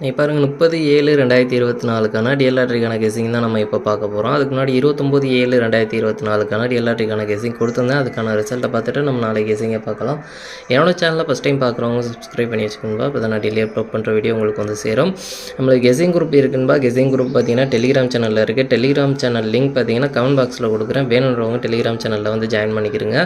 நீ பாருங்கள் முப்பது ஏழு ரெண்டாயிரத்தி இருபத்தி நாலுக்கான டிஎல்ஆர்டிக்கான கெஸிங் தான் நம்ம இப்போ பார்க்க போகிறோம் அதுக்கு முன்னாடி இருபத்தொம்போது ஏழு ரெண்டாயிரத்தி இருபத்தி நாலுக்கான டிஎல்ஆர்டிக்கான கேசிங் கொடுத்துருந்தேன். அதுக்கான ரிசல்ட்டை பார்த்துட்டு நம்ம நாளைக்கு கேசிங்கை பார்க்கலாம். என்னோடய சேனலில் ஃபஸ்ட் டைம் பார்க்குறவங்க சப்ஸ்கிரைப் பண்ணி வச்சுக்கோங்க. இப்போ தான் நான் டெய்லி அப்லோட் பண்ணுற வீடியோ உங்களுக்கு வந்து சேரும். நம்மளுக்கு கெசிங் குரூப் இருக்குன்பா கெஸிங் குரூப் பார்த்தீங்கன்னா டெலிகிராம் சேனலில் இருக்குது டெலிகிராம் சேனல் லிங்க் பார்த்தீங்கன்னா கமெண்ட் பாக்ஸில் கொடுக்குறேன். வேணுன்றவங்க டெலிகிராம் சேனலில் வந்து ஜாயின் பண்ணிக்கிறங்க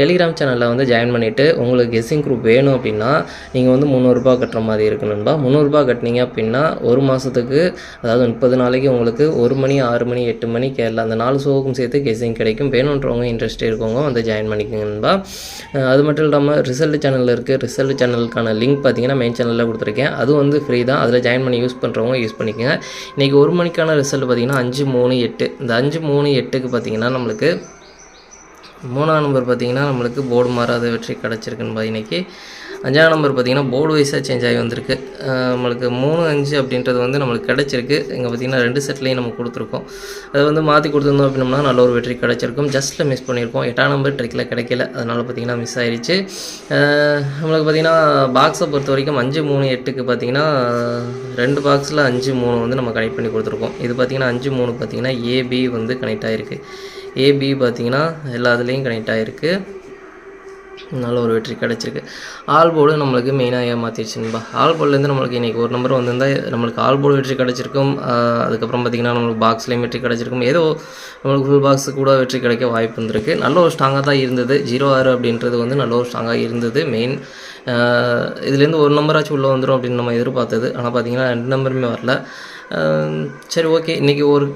டெலிகிராம் சேனலில் வந்து ஜாயின் பண்ணிவிட்டு உங்களுக்கு கெஸிங் குரூப் வேணும் அப்படின்னா நீங்கள் வந்து முந்நூறுரூபா கட்டுற மாதிரி இருக்கணும்பா முந்நூறுரூபா கட்டினீங்க அப்படின்னா ஒரு மாதத்துக்கு அதாவது முப்பது நாளைக்கு உங்களுக்கு ஒரு மணி ஆறு மணி எட்டு மணி கேரளா அந்த நாலு ஷோவுக்கும் சேர்த்து கெஸிங் கிடைக்கும். வேணுன்றவங்க இன்ட்ரெஸ்ட் இருக்கவங்க வந்து ஜாயின் பண்ணிக்கோங்க நண்பா. அது மட்டும் இல்லாமல் ரிசல்ட் சேனலில் இருக்குது ரிசல்ட் சேனலுக்கான லிங்க் பார்த்தீங்கன்னா மெயின் சேனலில் கொடுத்துருக்கேன். அது வந்து ஃப்ரீ தான். அதில் ஜாயின் பண்ணி யூஸ் பண்ணுறவங்க யூஸ் பண்ணிக்கோங்க. இன்றைக்கி ஒரு மணிக்கான ரிசல்ட் பார்த்தீங்கன்னா அஞ்சு மூணு எட்டு. இந்த அஞ்சு மூணு எட்டுக்கு பார்த்தீங்கன்னா நம்மளுக்கு மூணாம் நம்பர் பார்த்தீங்கன்னா நம்மளுக்கு போர்டு மாறாத வெற்றி கிடச்சிருக்குன்னு இன்றைக்கி அஞ்சாம் நம்பர் பார்த்தீங்கன்னா போர்டு வைஸாக சேஞ்ச் ஆகி வந்திருக்கு. நம்மளுக்கு மூணு அஞ்சு அப்படின்றது வந்து நம்மளுக்கு கிடச்சிருக்கு. இங்கே பார்த்தீங்கன்னா ரெண்டு செட்லேயும் நம்ம கொடுத்துருக்கோம். அதை வந்து மாற்றி கொடுத்துருந்தோம் அப்படின்னம்னா நல்ல ஒரு வெற்றி கிடச்சிருக்கும். ஜஸ்ட்டில் மிஸ் பண்ணியிருக்கோம். எட்டாம் நம்பர் ட்ரிக்கில் கிடைக்கல. அதனால் பார்த்தீங்கன்னா மிஸ் ஆயிடுச்சு நம்மளுக்கு பார்த்தீங்கன்னா பாக்ஸை பொறுத்த வரைக்கும் அஞ்சு மூணு எட்டுக்கு பார்த்தீங்கன்னா ரெண்டு பாக்ஸில் அஞ்சு மூணு வந்து நம்ம கனெக்ட் பண்ணி கொடுத்துருக்கோம். இது பார்த்திங்கன்னா அஞ்சு மூணு பார்த்தீங்கன்னா ஏபி வந்து கனெக்ட் ஆகிருக்கு ஏபி பார்த்தீங்கன்னா எல்லா இதுலேயும் கனெக்ட் ஆகிருக்கு நல்ல ஒரு வெற்றி கிடச்சிருக்கு. ஆல் போர்டு நம்மளுக்கு மெயினாக ஏமாத்திடுச்சுன்பா ஆல் போர்ட்லேருந்து நம்மளுக்கு இன்றைக்கி ஒரு நம்பர் வந்திருந்தால் நம்மளுக்கு ஆல் போர்டு வெற்றி கிடச்சிருக்கும். அதுக்கப்புறம் பார்த்திங்கன்னா நம்மளுக்கு பாக்ஸ்லேயும் வெற்றி கிடச்சிருக்கும். ஏதோ நம்மளுக்கு ஃபுல் பாக்ஸ் கூட வெற்றி கிடைக்க வாய்ப்பு இருந்திருக்கு நல்ல ஒரு ஸ்ட்ராங்காக தான் இருந்தது. ஜீரோ ஆறு அப்படின்றது வந்து நல்ல ஒரு ஸ்ட்ராங்காக இருந்தது. மெயின் இதுலேருந்து ஒரு நம்பராச்சும் உள்ளே வந்துடும் அப்படின்னு நம்ம எதிர்பார்த்தது. ஆனால் பார்த்திங்கன்னா ரெண்டு நம்பருமே வரல. சரி ஓகே இன்றைக்கி ஒரு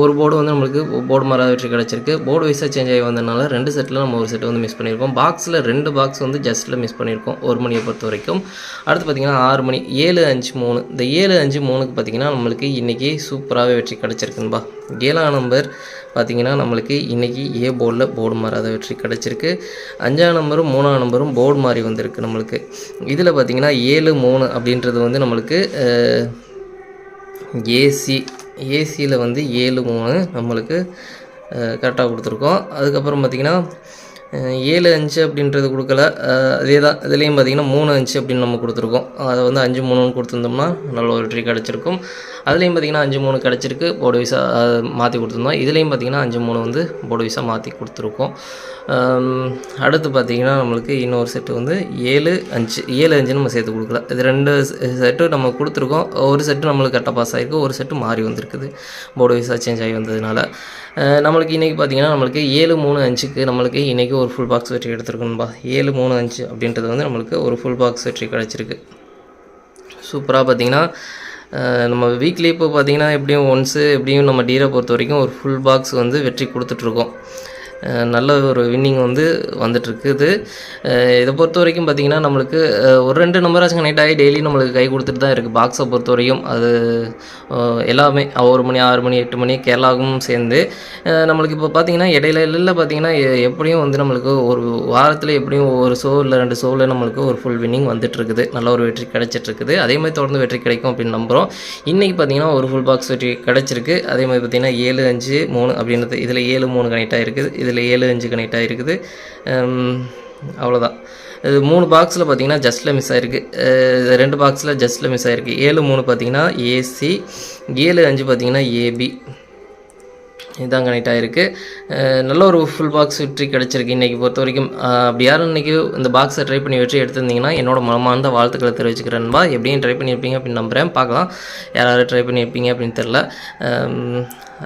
ஒரு போர்டு வந்து நம்மளுக்கு போர்டு மாறாத வெற்றி கிடச்சிருக்கு. போர்டு வைஸாக சேஞ்ச் ஆகி வந்ததுனால ரெண்டு செட்டில் நம்ம ஒரு செட் வந்து மிஸ் பண்ணியிருக்கோம். பாக்ஸில் ரெண்டு பாக்ஸ் வந்து ஜஸ்ட்டில் மிஸ் பண்ணியிருக்கோம் ஒரு மணியை பொறுத்த வரைக்கும். அடுத்து பார்த்திங்கன்னா ஆறு மணி ஏழு அஞ்சு மூணு. இந்த ஏழு அஞ்சு மூணுக்கு பார்த்திங்கன்னா நம்மளுக்கு இன்றைக்கி சூப்பராகவே வெற்றி கிடச்சிருக்குன்பா ஏழாம் நம்பர் பார்த்திங்கன்னா நம்மளுக்கு இன்றைக்கி ஏ போர்டில் போர்டு மாறாத வெற்றி கிடச்சிருக்கு. அஞ்சாம் நம்பரும் மூணாம் நம்பரும் போர்டு மாறி வந்திருக்கு நம்மளுக்கு. இதில் பார்த்திங்கன்னா ஏழு மூணு அப்படின்றது வந்து நம்மளுக்கு ஏசி ஏசியில் வந்து ஏழு மூணு நம்மளுக்கு கரெக்டாக கொடுத்துருக்கோம். அதுக்கப்புறம் பார்த்திங்கன்னா ஏழு அஞ்சு அப்படின்றது கொடுக்கல. அதே தான் இதுலேயும் பார்த்திங்கன்னா மூணு அஞ்சு அப்படின்னு நம்ம கொடுத்துருக்கோம். அதை வந்து அஞ்சு மூணுன்னு கொடுத்துருந்தோம்னா நல்ல ஒரு ட்ரீ கிடச்சிருக்கும். அதுலேயும் பார்த்திங்கன்னா அஞ்சு மூணு கிடச்சிருக்கு. போர்டு விசா மாற்றி கொடுத்துருந்தோம். இதுலேயும் பார்த்திங்கன்னா அஞ்சு மூணு வந்து போர்டு விசா மாற்றி கொடுத்துருக்கோம். அடுத்து பார்த்திங்கன்னா நம்மளுக்கு இன்னொரு செட்டு வந்து ஏழு அஞ்சு ஏழு அஞ்சு நம்ம சேர்த்து கொடுக்கல. இது ரெண்டு செட்டு நம்ம கொடுத்துருக்கோம். ஒரு செட்டு நம்மளுக்கு கரெக்டாக பாஸ் ஆகிருக்கு ஒரு செட்டு மாறி வந்திருக்குது. போர்டு விசா சேஞ்ச் ஆகி வந்ததுனால. நம்மளுக்கு இன்றைக்கி பார்த்திங்கன்னா நம்மளுக்கு ஏழு மூணு அஞ்சுக்கு நம்மளுக்கு இன்றைக்கி ஒரு ஃபுல் பாக்ஸ் வெற்றி எடுத்துருக்கணும்பா ஏழு மூணு அஞ்சு அப்படின்றது வந்து நம்மளுக்கு ஒரு ஃபுல் பாக்ஸ் வெற்றி கிடச்சிருக்கு. சூப்பராக பார்த்தீங்கன்னா நம்ம வீக்லி இப்போ பார்த்தீங்கன்னா எப்படியும் ஒன்ஸு எப்படியும் நம்ம டீரை பொறுத்த வரைக்கும் ஒரு ஃபுல் பாக்ஸ் வந்து வெற்றி கொடுத்துட்ருக்கோம் நல்ல ஒரு வின்னிங் வந்து வந்துட்டுருக்குது இதை பொறுத்த வரைக்கும் பார்த்திங்கன்னா நம்மளுக்கு ஒரு ரெண்டு நம்பராச்சும் கனெக்ட் ஆகி டெய்லி நம்மளுக்கு கை கொடுத்துட்டு தான் இருக்குது பாக்ஸை பொறுத்த வரைக்கும் அது எல்லாமே ஒரு மணி ஆறு மணி எட்டு மணி கேரளாவுக்கும் சேர்ந்து நம்மளுக்கு இப்போ பார்த்தீங்கன்னா இடையில இல்லை பார்த்தீங்கன்னா எ- எப்படியும் வந்து நம்மளுக்கு ஒரு வாரத்தில் எப்படியும் ஒரு ஷோ இல்லை ரெண்டு ஷோவில் நம்மளுக்கு ஒரு ஃபுல் வின்னிங் வந்துட்டு இருக்குது நல்ல ஒரு வெற்றி கிடச்சிட்ருக்குது அதே மாதிரி தொடர்ந்து வெற்றி கிடைக்கும் அப்படின்னு நம்புகிறோம் இன்றைக்கி பார்த்திங்கன்னா ஒரு ஃபுல் பாக்ஸ் வெற்றி கிடச்சிருக்கு. அதே மாதிரி பார்த்தீங்கன்னா ஏழு அஞ்சு மூணு அப்படின்றது இதில் ஏழு மூணு கனெக்ட் ஆகிருக்குது. இதில் ஏழு அஞ்சு கனெக்ட் ஆகிருக்குது அவ்வளோதான் இது மூணு பாக்ஸில் பார்த்தீங்கன்னா ஜஸ்ட்டில் மிஸ் ஆயிருக்கு. ரெண்டு பாக்ஸில் ஜஸ்ட்டில் மிஸ் ஆயிருக்கு. ஏழு மூணு பார்த்தீங்கன்னா ஏசி ஏழு அஞ்சு பார்த்தீங்கன்னா ஏபி இதுதான் கனெக்ட் ஆகிருக்கு நல்ல ஒரு ஃபுல் பாக்ஸ் வெற்றி கிடச்சிருக்கு இன்றைக்கி பொறுத்த வரைக்கும். அப்படி யாரும் இன்றைக்கி இந்த பாக்ஸை ட்ரை பண்ணி வெற்றி எடுத்திருந்தீங்கன்னா என்னோட மனமார்ந்த வாழ்த்துக்களை தெரிவிச்சுக்கிறேன்பா எப்படியும் ட்ரை பண்ணியிருப்பீங்க அப்படின்னு நம்புகிறேன் பார்க்கலாம் யாராவது ட்ரை பண்ணியிருப்பீங்க அப்படின்னு தெரில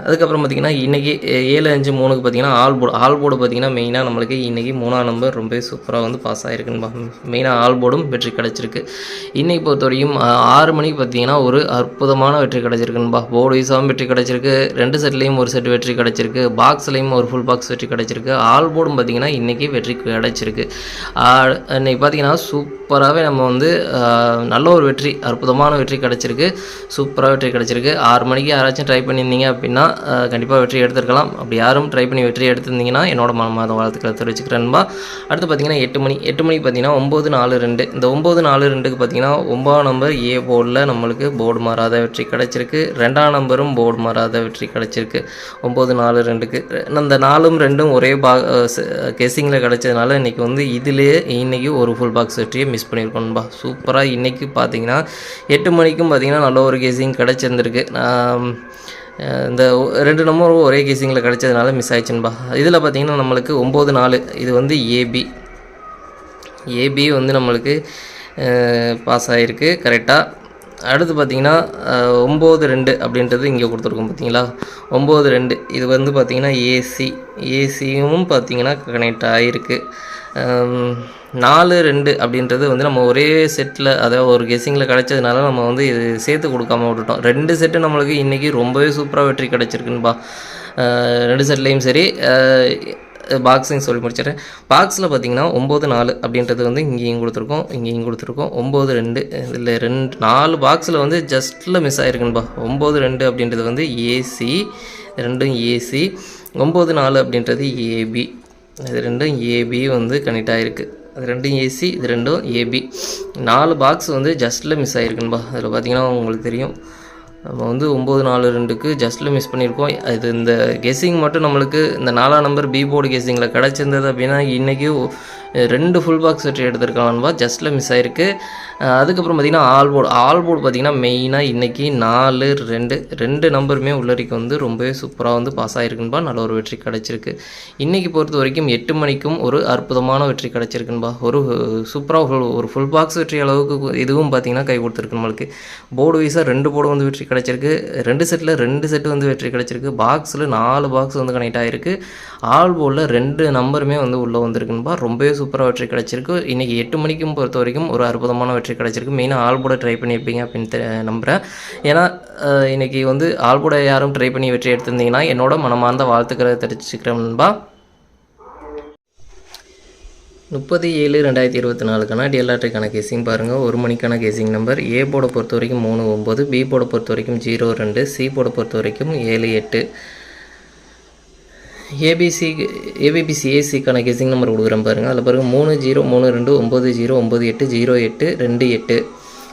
அதுக்கப்புறம் பார்த்திங்கன்னா இன்றைக்கி ஏழு அஞ்சு மூணுக்கு பார்த்தீங்கன்னா ஆல் போர்டு ஆல் போர்டு பார்த்திங்கன்னா மெயினாக நம்மளுக்கு இன்றைக்கி மூணாம் நம்பர் ரொம்ப சூப்பராக வந்து பாஸ் ஆகிருக்குன்னு மெயினாக ஆல் போர்டும் வெற்றி கிடச்சிருக்கு. இன்றைக்கி பொறுத்தவரையும் ஆறு மணிக்கு பார்த்தீங்கன்னா ஒரு அற்புதமான வெற்றி கிடச்சிருக்குன்பா போர்டு வைஸாகவும் வெற்றி கிடச்சிருக்கு. ரெண்டு செட்லேயும் ஒரு செட் வெற்றி கிடச்சிருக்கு. பாக்ஸ்லேயும் ஒரு ஃபுல் பாக்ஸ் வெற்றி கிடச்சிருக்கு. ஆல் போர்டும் பார்த்தீங்கன்னா இன்றைக்கி வெற்றி கிடச்சிருக்கு. இன்றைக்கி பார்த்திங்கன்னா பார்த்தீங்கன்னா சூப்பராகவே நம்ம வந்து நல்ல ஒரு வெற்றி அற்புதமான வெற்றி கிடச்சிருக்கு. சூப்பராக வெற்றி கிடச்சிருக்கு. ஆறு மணிக்கு யாராச்சும் ட்ரை பண்ணியிருந்தீங்க அப்படின்னா கண்டிப்பாக வெற்றி எடுத்திருக்கலாம். அப்படி யாரும் ட்ரை பண்ணி வெற்றி எடுத்திருந்தீங்கன்னா என்னோட மனமாத வாழ்த்துக்களை தெரிவிச்சுக்கிறேன்பா அடுத்து பார்த்தீங்கன்னா எட்டு மணி எட்டு மணிக்கு பார்த்தீங்கன்னா ஒம்பது நாலு ரெண்டு. இந்த ஒம்பது நாலு ரெண்டுக்கு பார்த்தீங்கன்னா ஒம்பதாம் நம்பர் ஏ போர்டில் நம்மளுக்கு போர்டு மாறாத வெற்றி கிடச்சிருக்கு. ரெண்டாம் நம்பரும் போர்டு மாறாத வெற்றி கிடச்சிருக்கு. ஒம்பது நாலு ரெண்டுக்கு. அந்த நாலும் ரெண்டும் ஒரே பா கெஸிங்கில் கிடச்சதுனால இன்றைக்கி வந்து இதுலேயே இன்றைக்கி ஒரு ஃபுல் பாக்ஸ் வெற்றியை மிஸ் பண்ணியிருக்கோம்பா சூப்பராக இன்றைக்கி பார்த்தீங்கன்னா எட்டு மணிக்கும் பார்த்தீங்கன்னா நல்ல ஒரு கெஸிங் கிடச்சிருந்துருக்கு. நான் இந்த ரெண்டு நம்பரும் ஒரே கேசிங்கில் கிடச்சதுனால மிஸ் ஆயிடுச்சுன்பா இதில் பார்த்தீங்கன்னா நம்மளுக்கு ஒம்பது நாலு இது வந்து ஏபி ஏபி வந்து நம்மளுக்கு பாஸ் ஆகிருக்கு கரெக்டாக அடுத்து பார்த்தீங்கன்னா ஒம்பது ரெண்டு அப்படின்றது இங்கே கொடுத்துருக்கோம் பார்த்தீங்களா? ஒம்பது ரெண்டு. இது வந்து பார்த்தீங்கன்னா ஏசி ஏசியும் பார்த்தீங்கன்னா கனெக்ட் ஆகிருக்கு நாலு ரெண்டு அப்படின்றது வந்து நம்ம ஒரே செட்டில் அதாவது ஒரு கெஸ்ஸிங்கில் கிடச்சதுனால நம்ம வந்து இது சேர்த்து கொடுக்காம விட்டுட்டோம். ரெண்டு செட்டு நம்மளுக்கு இன்றைக்கி ரொம்பவே சூப்பராக வெற்றி கிடச்சிருக்குன்பா. ரெண்டு செட்லேயும் சரி. பாக்ஸையும் சொல்லி முடிச்சிடுறேன் பாக்ஸில் பார்த்தீங்கன்னா ஒம்பது நாலு அப்படின்றது வந்து இங்கேயும் கொடுத்துருக்கோம் இங்கேயும் கொடுத்துருக்கோம். ஒம்பது ரெண்டு இதில் ரெண்டு நாலு பாக்ஸில் வந்து ஜஸ்ட்டில் மிஸ் ஆகிருக்குன்பா ஒம்பது ரெண்டு அப்படின்றது வந்து ஏசி ரெண்டும் ஏசி ஒம்பது நாலு அப்படின்றது ஏபி இது ரெண்டும் ஏபி வந்து கனெக்ட் ஆகிருக்கு அது ரெண்டும் ஏசி இது ரெண்டும் ஏபி நாலு பாக்ஸ் வந்து ஜஸ்ட்டில் மிஸ் ஆகிருக்குன்பா அதில் பார்த்தீங்கன்னா உங்களுக்கு தெரியும். நம்ம வந்து ஒம்பது நாலு ரெண்டுக்கு ஜஸ்ட்டில் மிஸ் பண்ணியிருக்கோம் இது இந்த கெஸ்ஸிங் மட்டும் நம்மளுக்கு இந்த நாலாம் நம்பர் பி போர்டு கெஸ்ஸிங்கில் கிடச்சிருந்தது அப்படின்னா இன்றைக்கி ரெண்டு ஃபுல் பாக்ஸ் வெற்றி எடுத்திருக்கான்பா ஜஸ்ட்டில் மிஸ் ஆயிருக்கு. அதுக்கப்புறம் பார்த்திங்கன்னா ஆல் போர்டு ஆல் போர்டு பார்த்திங்கன்னா மெயினாக இன்றைக்கி நாலு ரெண்டு ரெண்டு நம்பருமே உள்ளரிக்கு வந்து ரொம்பவே சூப்பராக வந்து பாஸ் ஆகிருக்குன்பா நல்ல ஒரு வெற்றி கிடச்சிருக்கு. இன்றைக்கி பொறுத்த வரைக்கும் எட்டு மணிக்கும் ஒரு அற்புதமான வெற்றி கிடச்சிருக்குன்பா ஒரு சூப்பராக ஒரு ஃபுல் பாக்ஸ் வெற்றி அளவுக்கு இதுவும் பார்த்திங்கன்னா கை கொடுத்துருக்கு நம்மளுக்கு. போர்டு வைஸாக ரெண்டு போர்டு வந்து வெற்றி கிடச்சிருக்கு. ரெண்டு செட்டில் ரெண்டு செட்டு வந்து வெற்றி கிடச்சிருக்கு. பாக்ஸில் நாலு பாக்ஸ் வந்து கனெக்ட் ஆகிருக்கு ஆல் போலில் ரெண்டு நம்பருமே வந்து உள்ளே வந்திருக்குன்பா. ரொம்பவே சூப்பராக வெற்றி கிடச்சிருக்கு. இன்றைக்கி எட்டு மணிக்கும் பொறுத்த வரைக்கும் ஒரு அற்புதமான வெற்றி கிடச்சிருக்கு. மெயினாக ஆல் போட ட்ரை பண்ணியிருப்பீங்க அப்படின்னு நம்புகிறேன் ஏன்னா இன்றைக்கி வந்து ஆல் போட யாரும் ட்ரை பண்ணி வெற்றி எடுத்திருந்தீங்கன்னா என்னோட மனமார்ந்த வாழ்த்துக்களை தெரிவிச்சுக்கிறேன்பா முப்பது ஏழு ரெண்டாயிரத்தி இருபத்தி நாலுக்கான டிஎல்ஆர்டிக்கான கேசிங் பாருங்கள் ஒரு மணிக்கான கேசிங் நம்பர் ஏ போட பொறுத்த வரைக்கும் மூணு ஒம்பது பி போட பொறுத்த வரைக்கும் ஜீரோ ரெண்டு சி போட பொறுத்த வரைக்கும் ஏழு எட்டு. ஏபிசி ஏபிபிசி ஏசிக்கான கெஸிங் நம்பர் கொடுக்குறேன் பாருங்கள் அதில் பாருங்கள் மூணு ஜீரோ மூணு ரெண்டு ஒம்பது ஜீரோ ஒம்பது எட்டு ஜீரோ எட்டு ரெண்டு எட்டு.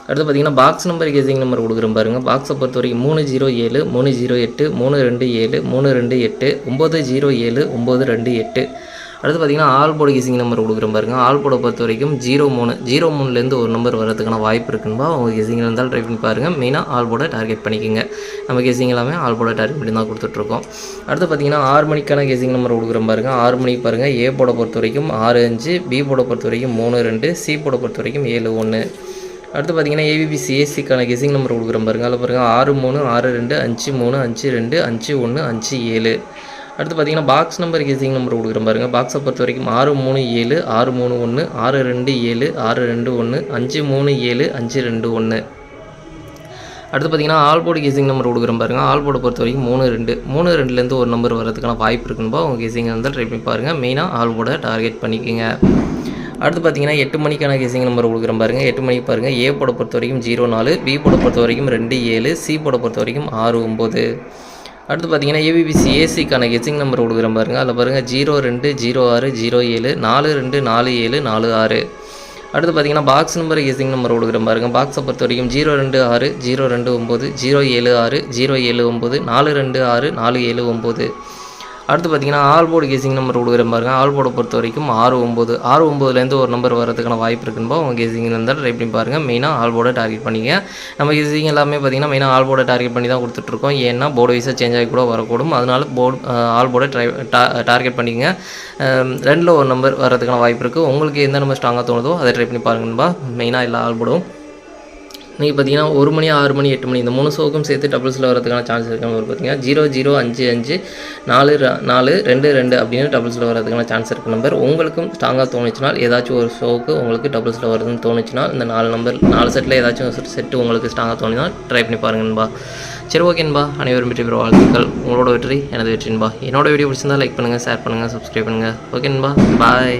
அடுத்து பார்த்தீங்கன்னா பாக்ஸ் நம்பர் கேசிங் நம்பர் கொடுக்குறேன் பாருங்கள் பாக்ஸை பொறுத்த வரைக்கும் மூணு ஜீரோ ஏழு மூணு ஜீரோ எட்டு மூணு ரெண்டு ஏழு மூணு ரெண்டு எட்டு ஒம்பது ஜீரோ ஏழு ஒம்பது ரெண்டு எட்டு. அடுத்து பார்த்தீங்கன்னா ஆல்போட போர்டு நம்பர் கொடுக்குறேன் பாருங்க. ஆல்போட பொறுத்த வரைக்கும் ஜீரோ மூணு ஜீரோ மூணுலேருந்து ஒரு நம்பர் வரதுக்கான வாய்ப்பு இருக்குன்பா? அவங்க கெஸிங் இருந்தாலும் ட்ரை பண்ணி பாருங்கள் மெயினாக ஆல்போட டார்கெட் பண்ணிக்கோங்க. நம்ம கெஸிங் எல்லாமே ஆல்போட டார்கெட் பண்ணி தான் கொடுத்துட்ருக்கோம். அடுத்து பார்த்தீங்கன்னா ஆறு மணிக்கான கெஸிங் நம்பர் கொடுக்குறேன் பாருங்க. ஆறு மணிக்கு பாருங்கள் ஏ போட பொறுத்த வரைக்கும் ஆறு அஞ்சு பி போட பொறுத்த வரைக்கும் மூணு ரெண்டு சி போட பொறுத்த வரைக்கும் ஏழு ஒன்று அடுத்து பார்த்தீங்கன்னா ஏபிபி சிஎஸ்சிக்கான கெஸிங் நம்பர் கொடுக்குறேன் பாருங்க. அதில் பாருங்கள் ஆறு மூணு ஆறு ரெண்டு அஞ்சு மூணு அஞ்சு ரெண்டு அஞ்சு ஒன்று அஞ்சு ஏழு. அடுத்து பார்த்தீங்கன்னா பாக்ஸ் நம்பர் கேசிங் நம்பர் கொடுக்குற பாருங்கள் பாக்ஸை பொறுத்த வரைக்கும் ஆறு மூணு ஏழு ஆறு மூணு ஒன்று ஆறு ரெண்டு ஏழு ஆறு ரெண்டு ஒன்று அஞ்சு மூணு ஏழு அஞ்சு ரெண்டு ஒன்று அடுத்து பார்த்தீங்கன்னா ஆல்போர்டு கேசிங் நம்பர் கொடுக்குறேன் பாருங்கள் ஆல்போர்டை பொறுத்த வரைக்கும் மூணு ரெண்டு மூணு ரெண்டுலேருந்து ஒரு நம்பர் வரதுக்கான வாய்ப்பு இருக்குன்னு உங்கள் கெஸிங் இருந்தால் ட்ரை பண்ணி பாருங்கள் மெயினாக ஆல்போர்டை டார்கெட் பண்ணிக்கோங்க. அடுத்து பார்த்தீங்கன்னா எட்டு மணிக்கான கேசிங் நம்பர் கொடுக்குறேன் பாருங்கள் எட்டு மணிக்கு பாருங்கள் ஏ போட பொறுத்த வரைக்கும் ஜீரோ நாலு பி போட பொறுத்த வரைக்கும் ரெண்டு ஏழு சி போட பொறுத்த வரைக்கும் ஆறு ஒம்பது அடுத்து பார்த்தீங்கன்னா ஏபிபிசி ஏசிக்கான கெஸிங் நம்பர் கொடுக்குற பாருங்கள் அதில் பாருங்கள் ஜீரோ ரெண்டு ஜீரோ ஆறு ஜீரோ ஏழு நாலு ரெண்டு நாலு ஏழு நாலு ஆறு. அடுத்து பார்த்தீங்கன்னா பாக்ஸ் நம்பர் கெசிங் நம்பர் கொடுக்குற பாருங்கள் பாக்ஸை பொறுத்த வரைக்கும் ஜீரோ ரெண்டு ஆறு ஜீரோ ரெண்டு ஒம்பது ஜீரோ ஏழு ஆறு ஜீரோ ஏழு ஒம்பது நாலு ரெண்டு ஆறு நாலு ஏழு ஒம்பது. அடுத்து பார்த்தீங்கன்னா ஆல் போர்டு கேசிங் நம்பர் கொடுக்குறேன் பாருங்க ஆல் போர்டை பொறுத்த வரைக்கும் ஆறு ஒம்பது ஆறு ஒம்பதுலேருந்து ஒரு நம்பர் வரதுக்கான வாய்ப்பு இருக்குன்னு உங்கள் கேசிங் இருந்தால் ட்ரை பண்ணி பாருங்கள் மெயினாக ஆல் போர்டை டார்கெட் பண்ணிங்க. நம்ம கேசிங் எல்லாமே பார்த்தீங்கன்னா மெயினாக ஆல் போர்டை டார்கெட் பண்ணி தான் கொடுத்துட்ருக்கோம் ஏன்னா போர்டு வைஸாக சேஞ்ச் ஆகி கூட வரக்கூடும். அதனால போர்டு ஆல் போர்டை ட்ரை டார்கெட் பண்ணிக்கங்க. ரெண்டில் ஒரு நம்பர் வரதுக்கான வாய்ப்பு இருக்குது உங்களுக்கு எந்த நம்பர் ஸ்ட்ராங்காக தோணுதோ அதை ட்ரை பண்ணி பாருங்கன்பா மெயினாக எல்லா ஆல் போர்டும் இன்றைக்கி பார்த்தீங்கன்னா ஒரு மணி ஆறு மணி எட்டு மணி இந்த மூணு ஷோக்கும் சேர்த்து டபுள்ஸில் வரதுக்கான சான்ஸ் இருக்க நம்பர் பார்த்தீங்கன்னா ஜீரோ ஜீரோ அஞ்சு அஞ்சு நாலு நாலு ரெண்டு ரெண்டு அப்படின்னு டபுள்ஸில் வரதுக்கான சான்ஸ் இருக்க. நம்பர் உங்களுக்கும் ஸ்ட்ராங்காக தோணுச்சுன்னா ஏதாச்சும் ஒரு ஷோக்கு உங்களுக்கு டபுள்ஸில் வருதுன்னு தோணுச்சுன்னா இந்த நாலு நம்பர் நாலு செட்டில் ஏதாச்சும் ஒரு செட்டு உங்களுக்கு ஸ்ட்ராங்காக தோணுச்சுன்னா ட்ரை பண்ணி பாருங்கன்பா சரி ஓகேன்பா அனைவரும் வெற்றி பெற வாழ்த்துக்கள். உங்களோட வெற்றி எனது வெற்றின்பா என்னோட வீடியோ பிடிச்சிருந்தா லைக் பண்ணுங்கள் ஷேர் பண்ணுங்கள் சப்ஸ்கிரைப் பண்ணுங்கள் ஓகேன்பா பாய்